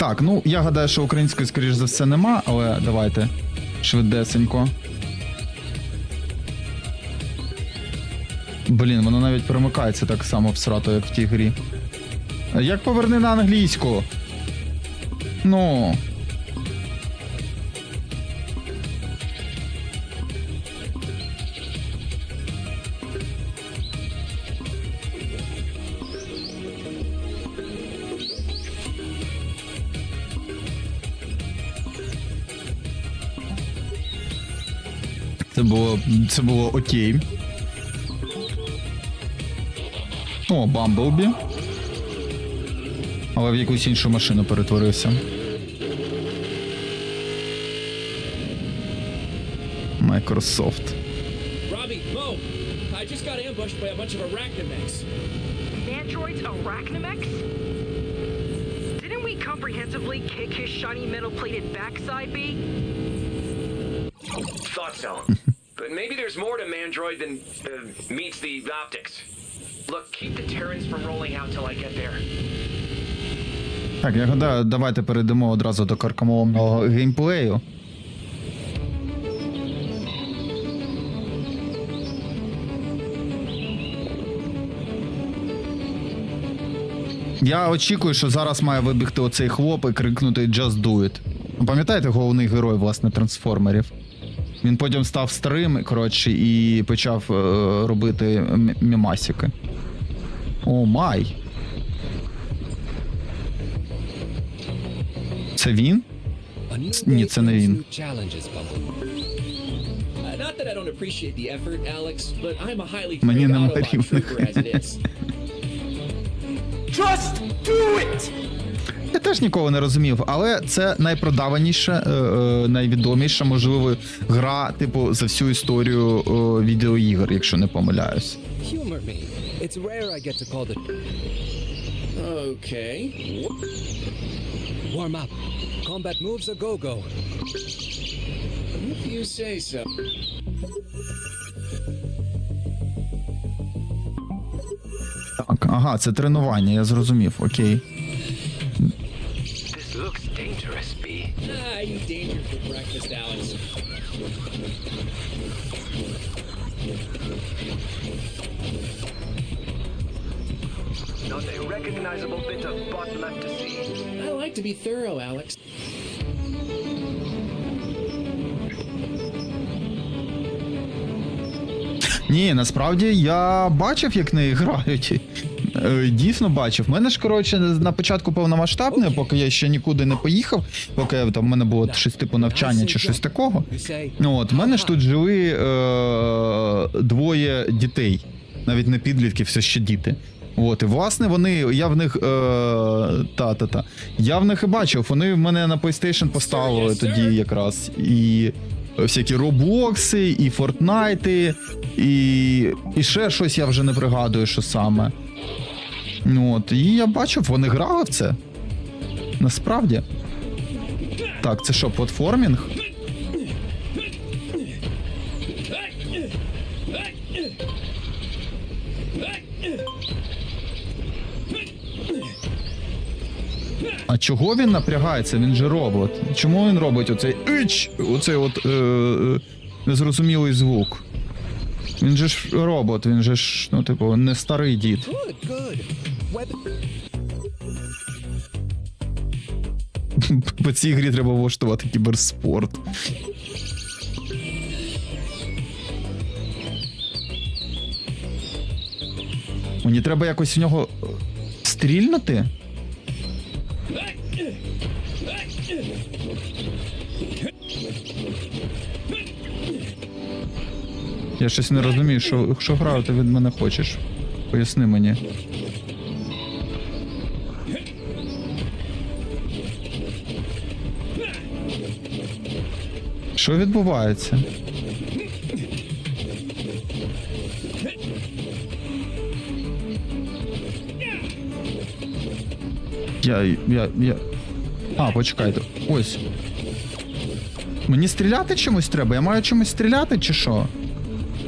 Так, ну я гадаю, що української, скоріш за все, нема, але давайте швидесенько. Блін, воно навіть перемикається так само в срато, як в тій грі. Як поверни на англійську? Ну. Це було, це було окей. О, Бамблбі. Але в якусь іншу машину перетворився. Microsoft. Robbie, Mo, I just got ambushed by a bunch of arachnamechs. Androids Arachnimex? Didn't we comprehensively kick his shiny metal plated backside, B? Thought so. Maybe there's more to Mandroid than uh, meets the optics. Look, keep the Terrans from rolling out till I get there. Так, я гадаю, давайте перейдемо одразу до каркамовного геймплею. Я очікую, що зараз має вибігти оцей хлоп і крикнути Just do it. Пам'ятаєте головний герой, власне, трансформерів? Він потім став старим, коротше, і почав е, робити м- мімасики. О май! Це він? Ні, це не він. Uh, Мені нема рівних. Just do it! Я теж ніколи не розумів, але це найпродаваніша, е, е, найвідоміша, можливо, гра, типу, за всю історію е, відеоігр, якщо не помиляюсь. Okay. warm up. Combat moves a go go. If you say so. Так, ага, це тренування, я зрозумів, окей. You danger for breakfast, Alex. Not a recognizable bit of bot left to see. I like to be thorough, Alex. Ні, насправді я бачив, як неї грають. Е, Дійсно бачив. У мене ж, коротше, на початку повномасштабне, поки я ще нікуди не поїхав, поки там в мене було щось типу навчання чи щось такого. От, в мене ж тут жили е, двоє дітей, навіть не підлітків, все ще діти. От, і власне вони, я в них. Е, та, та, та. Я в них і бачив, вони в мене на PlayStation поставили тоді якраз. І всякі робокси, і Фортнайти, і, і ще щось я вже не пригадую, що саме. Ну от, і я бачив, вони грали в це. Насправді. Так, це що, платформінг? А чого він напрягається? Він же робот. Чому він робить оцей ич? Оцей от е, е, незрозумілий звук. Він же ж робот, він же ж, ну, типу, не старий дід. По цій грі треба влаштувати кіберспорт. Мені треба якось в нього стрільнути? Я щось не розумію, що, що граю ти від мене хочеш. Поясни мені. Що відбувається? Я. я. я. А, почекайте. Ось. Мені стріляти чимось треба? Я маю чимось стріляти чи що?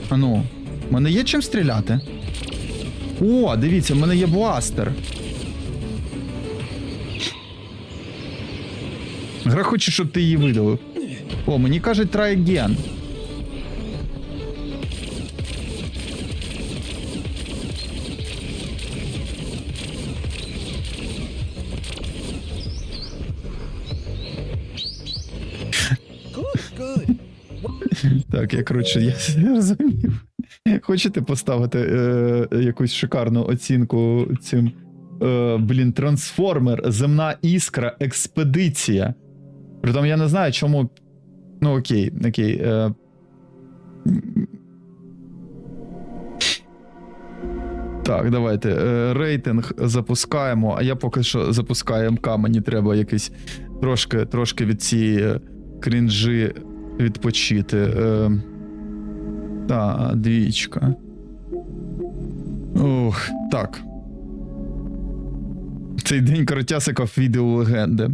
А ну, в мене є чим стріляти? О, дивіться, в мене є бластер. Гра хоче, щоб ти її видалив. О, мені кажуть try again. Так, я коротше, я зрозумів. Хочете поставити е, якусь шикарну оцінку цим. Е, блін, трансформер, земна іскра, експедиція. Притом я не знаю, чому. Ну, окей, окей. Е, Так, давайте. Е, рейтинг запускаємо, а я поки що запускаю МК, мені треба якийсь трошки, трошки від цієї е, крінжі відпочити. Е, та, двічка. Ух, так. Цей день коротясиков відео легенди.